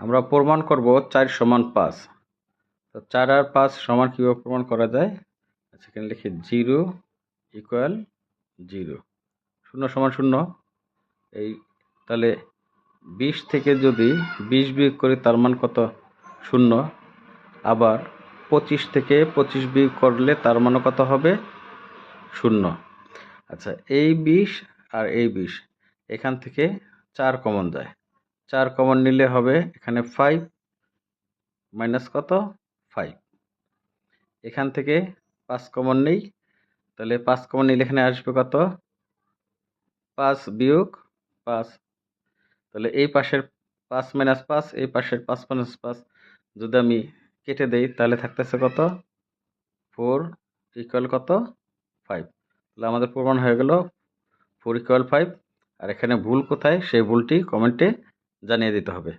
আমরা প্রমাণ করব চার সমান পাঁচ। তো চার আর পাঁচ সমান কীভাবে প্রমাণ করা যায়? সেখানে লিখি জিরো ইকুয়াল জিরো। শূন্য সমান শূন্য। এই তাহলে বিশ থেকে যদি বিশ বিয়োগ করি তার মান কত? শূন্য। আবার পঁচিশ থেকে পঁচিশ বিয়োগ করলে তার মান কত হবে? শূন্য। আচ্ছা এই বিশ আর এই বিশ এখান থেকে চার কমন যায়। চার কমন নিলে হবে এখানে ফাইভ মাইনাস কত? ফাইভ এখান থেকে পাঁচ কমন নেই, তাহলে পাঁচ কমন নিলে এখানে আসবে কত? পাঁচ বিয়োগ পাঁচ। তাহলে এই পাশের পাঁচ মাইনাস পাঁচ, এই পাশের পাঁচ মাইনাস পাঁচ যদি আমি কেটে দেই, তাহলে থাকতেছে কত? ফোর ইকুয়াল কত? ফাইভ তাহলে আমাদের প্রমাণ হয়ে গেল ফোর ইকুয়াল ফাইভ আর এখানে ভুল কোথায়? সেই ভুলটি কমেন্টে জানিয়ে দিতে হবে।